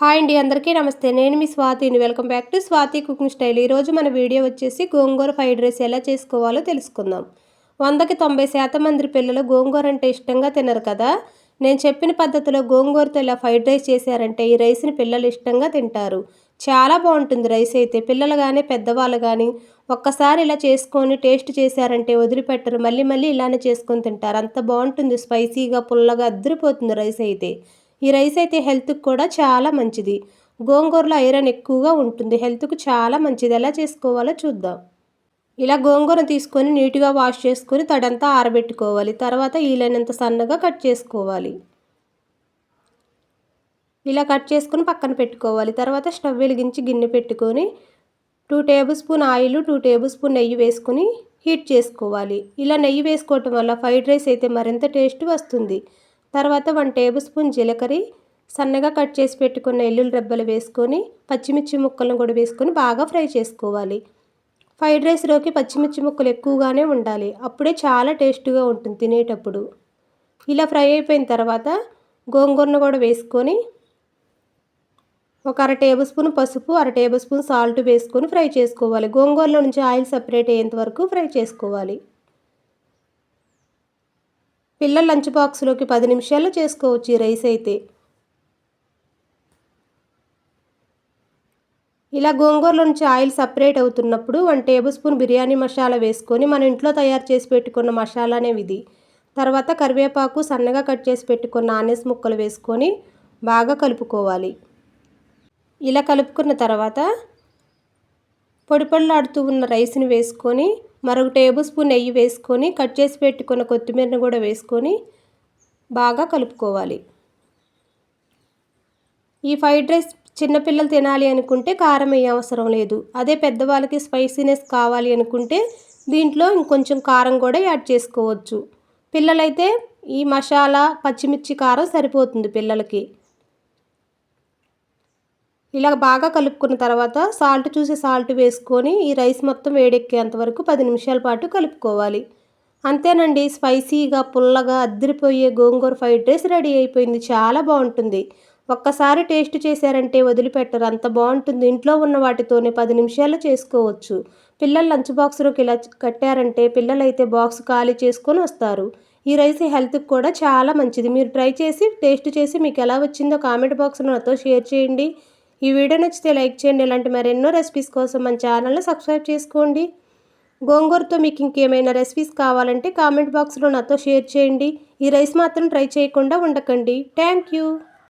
Hi అండి అందరికీ నమస్తే. నేను మీ స్వాతిని welcome back to Swathi cooking style. ఈరోజు మన వీడియో వచ్చేసి గోంగూర ఫ్రైడ్ రైస్ ఎలా చేసుకోవాలో తెలుసుకుందాం. వందకి తొంభై శాతం మంది పిల్లలు గోంగూర అంటే ఇష్టంగా తినరు కదా. నేను చెప్పిన పద్ధతిలో గోంగూరతో ఇలా ఫ్రైడ్ రైస్ చేశారంటే ఈ రైస్ని పిల్లలు ఇష్టంగా తింటారు. చాలా బాగుంటుంది రైస్ అయితే. పిల్లలు కానీ పెద్దవాళ్ళు కానీ ఒక్కసారి ఇలా చేసుకొని టేస్ట్ చేశారంటే వదిలిపెట్టరు. మళ్ళీ మళ్ళీ ఇలానే చేసుకొని తింటారు. అంత బాగుంటుంది. స్పైసీగా పుల్లగా అద్దరిపోతుంది రైస్ అయితే. ఈ రైస్ అయితే హెల్త్కి కూడా చాలా మంచిది. గోంగూరలో ఐరన్ ఎక్కువగా ఉంటుంది. హెల్త్కు చాలా మంచిది. ఎలా చేసుకోవాలో చూద్దాం. ఇలా గోంగూర తీసుకొని నీట్గా వాష్ చేసుకొని తడంతా ఆరబెట్టుకోవాలి. తర్వాత ఈలైనంత సన్నగా కట్ చేసుకోవాలి. ఇలా కట్ చేసుకుని పక్కన పెట్టుకోవాలి. తర్వాత స్టవ్ వెలిగించి గిన్నె పెట్టుకొని two table spoon oil two table spoon నెయ్యి వేసుకొని హీట్ చేసుకోవాలి. ఇలా నెయ్యి వేసుకోవటం వల్ల ఫ్రైడ్ రైస్ అయితే మరింత టేస్ట్ వస్తుంది. తర్వాత వన్ టేబుల్ స్పూన్ జీలకర్ర సన్నగా కట్ చేసి పెట్టుకున్న ఎల్లుల్లి రెబ్బలు వేసుకొని పచ్చిమిర్చి ముక్కలను కూడా వేసుకొని బాగా ఫ్రై చేసుకోవాలి. ఫ్రైడ్ రైస్లోకి పచ్చిమిర్చి ముక్కలు ఎక్కువగానే ఉండాలి. అప్పుడే చాలా టేస్ట్గా ఉంటుంది తినేటప్పుడు. ఇలా ఫ్రై అయిపోయిన తర్వాత గోంగూరను కూడా వేసుకొని ఒక అర టేబుల్ స్పూన్ పసుపు అర టేబుల్ స్పూన్ సాల్ట్ వేసుకొని ఫ్రై చేసుకోవాలి. గోంగూరలో నుంచి ఆయిల్ సపరేట్ అయ్యేంత వరకు ఫ్రై చేసుకోవాలి. పిల్లల లంచ్ బాక్స్లోకి పది నిమిషాల్లో చేసుకోవచ్చు ఈ రైస్ అయితే. ఇలా గోంగూరలో నుంచి ఆయిల్ సపరేట్ అవుతున్నప్పుడు one table spoon biryani masala వేసుకొని మన ఇంట్లో తయారు చేసి పెట్టుకున్న మసాలానే ఇది తర్వాత కరివేపాకు సన్నగా కట్ చేసి పెట్టుకున్న ఆనేస్ ముక్కలు వేసుకొని బాగా కలుపుకోవాలి. ఇలా కలుపుకున్న తర్వాత పొడి ఉన్న రైస్ని వేసుకొని మరొక టేబుల్ స్పూన్ నెయ్యి వేసుకొని కట్ చేసి పెట్టుకున్న కొత్తిమీరను కూడా వేసుకొని బాగా కలుపుకోవాలి. ఈ ఫ్రైడ్ రైస్ చిన్నపిల్లలు తినాలి అనుకుంటే కారం వేయ అవసరం లేదు. అదే పెద్దవాళ్ళకి స్పైసీనెస్ కావాలి అనుకుంటే దీంట్లో ఇంకొంచెం కారం కూడా యాడ్ చేసుకోవచ్చు. పిల్లలైతే ఈ మసాలా పచ్చిమిర్చి కారం సరిపోతుంది పిల్లలకి. ఇలా బాగా కలుపుకున్న తర్వాత సాల్ట్ చూసి సాల్ట్ వేసుకొని ఈ రైస్ మొత్తం వేడెక్కేంత వరకు పది నిమిషాల పాటు కలుపుకోవాలి. అంతేనండి స్పైసీగా పుల్లగా అద్దరిపోయే గోంగూర ఫ్రైడ్ రైస్ రెడీ అయిపోయింది. చాలా బాగుంటుంది. ఒక్కసారి టేస్ట్ చేశారంటే వదిలిపెట్టరు. అంత బాగుంటుంది. ఇంట్లో ఉన్న వాటితోనే పది నిమిషాలు చేసుకోవచ్చు. పిల్లలు లంచ్ బాక్స్లోకి ఇలా కట్టారంటే పిల్లలైతే బాక్స్ ఖాళీ చేసుకొని వస్తారు. ఈ రైస్ హెల్త్కి కూడా చాలా మంచిది. మీరు ట్రై చేసి టేస్ట్ చేసి మీకు ఎలా వచ్చిందో కామెంట్ బాక్స్లో నాతో షేర్ చేయండి. ఈ వీడియో నచ్చితే లైక్ చేయండి. ఇలాంటి మరెన్నో రెసిపీస్ కోసం మన ఛానల్ని సబ్స్క్రైబ్ చేసుకోండి. గోంగూరతో మీకు ఇంకేమైనా రెసిపీస్ కావాలంటే కామెంట్ బాక్స్లో నాతో షేర్ చేయండి. ఈ రైస్ మాత్రం ట్రై చేయకుండా ఉండకండి. Thank you